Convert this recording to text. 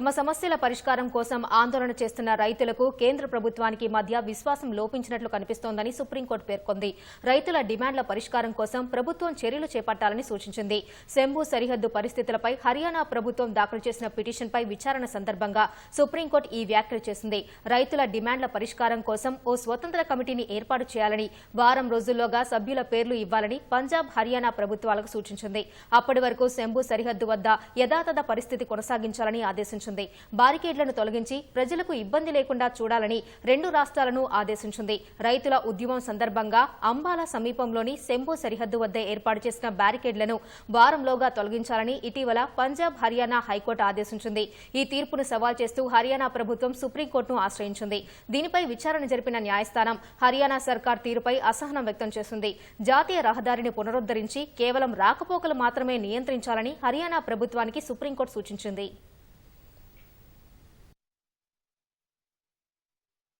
తమ సమస్యల పరిష్కారం కోసం ఆందోళన చేస్తున్న రైతులకు కేంద్ర ప్రభుత్వానికి మధ్య విశ్వాసం లోపించినట్లు కనిపిస్తోందని సుప్రీంకోర్టు పేర్కొంది. రైతుల డిమాండ్ల పరిష్కారం కోసం ప్రభుత్వం చర్యలు చేపట్టాలని సూచించింది. శంభు సరిహద్దు పరిస్థితులపై హర్యానా ప్రభుత్వం దాఖలు చేసిన పిటిషన్పై విచారణ సందర్భంగా సుప్రీంకోర్టు ఈ వ్యాఖ్యలు చేసింది. రైతుల డిమాండ్ల పరిష్కారం కోసం ఓ స్వతంత్ర కమిటీని ఏర్పాటు చేయాలని వారం రోజుల్లోగా సభ్యుల పేర్లు ఇవ్వాలని పంజాబ్ హర్యానా ప్రభుత్వాలకు సూచించింది. అప్పటి వరకు శంభు సరిహద్దు వద్ద యథాతథ పరిస్థితి కొనసాగించాలని ఆదేశించింది. బారికేడ్లను తొలగించి ప్రజలకు ఇబ్బంది లేకుండా చూడాలని రెండు రాష్ట్రాలను ఆదేశించింది. రైతుల ఉద్యమం సందర్భంగా అంబాలా సమీపంలోని శంభు సరిహద్దు వద్ద ఏర్పాటు చేసిన బ్యారికేడ్లను వారంలోగా తొలగించాలని ఇటీవల పంజాబ్ హర్యానా హైకోర్టు ఆదేశించింది. ఈ తీర్పును సవాల్ చేస్తూ హర్యానా ప్రభుత్వం సుప్రీంకోర్టును ఆశ్రయించింది. దీనిపై విచారణ జరిపిన న్యాయస్థానం హర్యానా సర్కార్ తీరుపై అసహనం వ్యక్తం చేసింది. జాతీయ రహదారిని పునరుద్దరించి కేవలం రాకపోకలు మాత్రమే నియంత్రించాలని హర్యానా ప్రభుత్వానికి సుప్రీంకోర్టు సూచించింది.